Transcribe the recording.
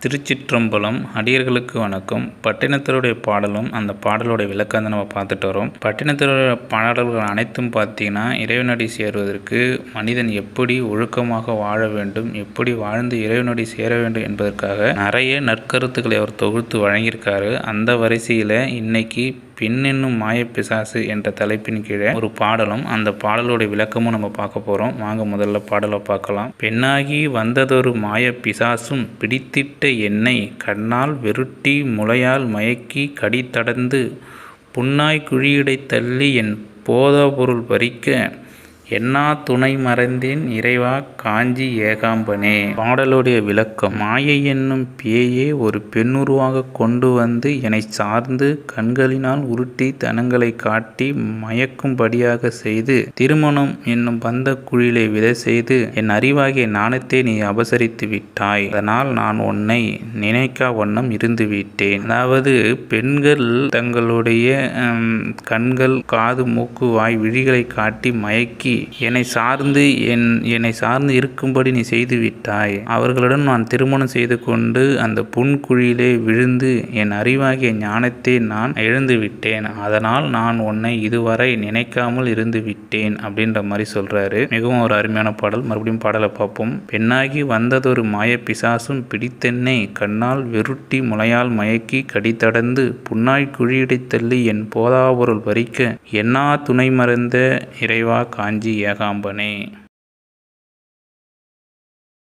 திருச்சிற்றம்பலம் அடியர்களுக்கு வணக்கம். பட்டினத்தருடைய பாடலும் அந்த பாடலுடைய விளக்கம் நம்ம பார்த்துட்டு வரோம். பட்டினத்தருடைய பாடல்கள் அனைத்தும் பார்த்தீங்கன்னா இறைவனடி சேருவதற்கு மனிதன் எப்படி ஒழுக்கமாக வாழ வேண்டும் எப்படி வாழ்ந்து இறைவனடி சேர வேண்டும் என்பதற்காக நிறைய நற்கருத்துக்களை அவர் தொகுத்து வழங்கியிருக்காரு. அந்த வரிசையில் இன்னைக்கு பெண்ணென்னும் மாயப்பிசாசு என்ற தலைப்பின் கீழே ஒரு பாடலும் அந்த பாடலுடைய விளக்கமும் நம்ம பார்க்க போகிறோம் வாங்க முதல்ல பாடலை பார்க்கலாம். பெண்ணாகி வந்ததொரு மாயப்பிசாசும் பிடித்திட்ட என்னை கண்ணால் வெருட்டி முளையால் மயக்கி கடித்தடந்து புண்ணாய் குழியடைத் தள்ளி என் போதப்பொருள் பறிக்க என்னா துணை மறந்தேன் இறைவா காஞ்சி ஏகாம்பனே. பாடலுடைய விளக்கம் மாயை என்னும் பேயே ஒரு பெண்ணுருவாக கொண்டு வந்து என்னை சார்ந்து கண்களினால் உருட்டி தனங்களை காட்டி மயக்கும்படியாக செய்து திருமணம் என்னும் பந்த குழிலை விதை செய்து என் அறிவாகிய நாணத்தை நீ அபசரித்து விட்டாய். அதனால் நான் உன்னை நினைக்கா வண்ணம் இருந்து விட்டேன். அதாவது பெண்கள் தங்களுடைய கண்கள் காது மூக்கு வாய் விழிகளை காட்டி மயக்கி என்னை சார்ந்து என் என்னை சார்ந்து இருக்கும்படி நீ செய்துவிட்டாய். அவர்களுடன் நான் திருமணம் செய்து கொண்டு அந்த புன்குழியிலே விழுந்து என் அறிவாகிய ஞானத்தை நான் எழுந்துவிட்டேன் அதனால் நான் உன்னை இதுவரை நினைக்காமல் இருந்து விட்டேன் அப்படின்ற மாதிரி சொல்றாரு. மிகவும் ஒரு அருமையான பாடல். மறுபடியும் பாடலை பார்ப்போம். பெண்ணாகி வந்ததொரு மாய பிசாசும் பிடித்தென்னை கண்ணால் வெருட்டி முளையால் மயக்கி கடித்தடந்து புன்னாய் குழியிடை தள்ளி என் போதாபொருள் பறிக்க என்னா துணை மறந்த இறைவா காஞ்சி ஏகாம்பனே